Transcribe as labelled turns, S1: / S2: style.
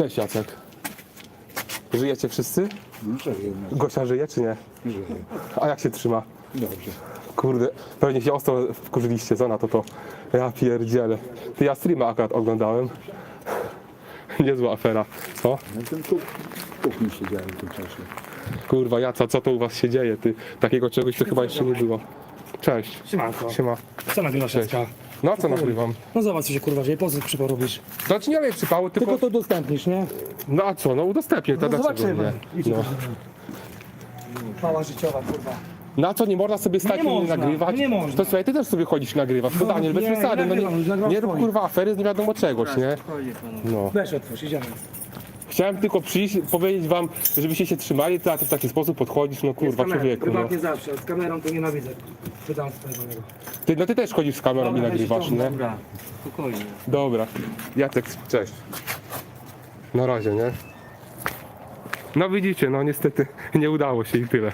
S1: Cześć Jacek. Żyjecie wszyscy?
S2: No jednak,
S1: Gosia żyje czy nie?
S2: że
S1: A jak się trzyma?
S2: dobrze.
S1: Kurde, pewnie się ostro wkurzyliście, co na to to? Ja pierdzielę. Ty ja streama akurat oglądałem. Niezła afera. Co?
S2: Na tym kup, kuchni siedziałem w tym czasie.
S1: Kurwa, Jaca, co to u was się dzieje? Ty, takiego czegoś to chyba jeszcze nie było. Cześć.
S3: Siemanko.
S1: Siema.
S3: Co nagrywasz,
S1: Cześć. No co nagrywam?
S3: No zobacz, co się kurwa dzieje, po co przypał robisz?
S1: Znaczy nie wiem przypały, tylko...
S3: Tylko to udostępnisz, nie?
S1: No a co, no udostępnię, to
S3: No
S1: dlaczego
S3: zobaczymy.
S1: nie?
S3: Idź
S1: No.
S3: Mała życiowa, kurwa.
S1: Na co nie można sobie stać
S3: Nie
S1: i nie
S3: można,
S1: nagrywać?
S3: nie można.
S1: To słuchaj, ty też sobie chodzisz nagrywasz. No, Daniel, bez
S3: nie,
S1: przesady. No,
S3: nagrywam,
S1: nie,
S3: nagrywam
S1: nie rób
S3: swoje.
S1: kurwa afery z nie wiadomo czegoś, nie? No.
S3: Weź otwórz, idziemy.
S1: Chciałem tylko przyjść, powiedzieć wam, żebyście się trzymali, ty, a ty w taki sposób podchodzisz, no kurwa, człowieku. No.
S3: Prywatnie zawsze, z kamerą to nienawidzę. Pytam swojego.
S1: Ty, no ty też chodzisz z kamerą i nagrywasz, nie?
S4: Dobra, spokojnie.
S1: Dobra. Jacek, cześć. Na razie, nie? No widzicie, no niestety nie udało się i tyle.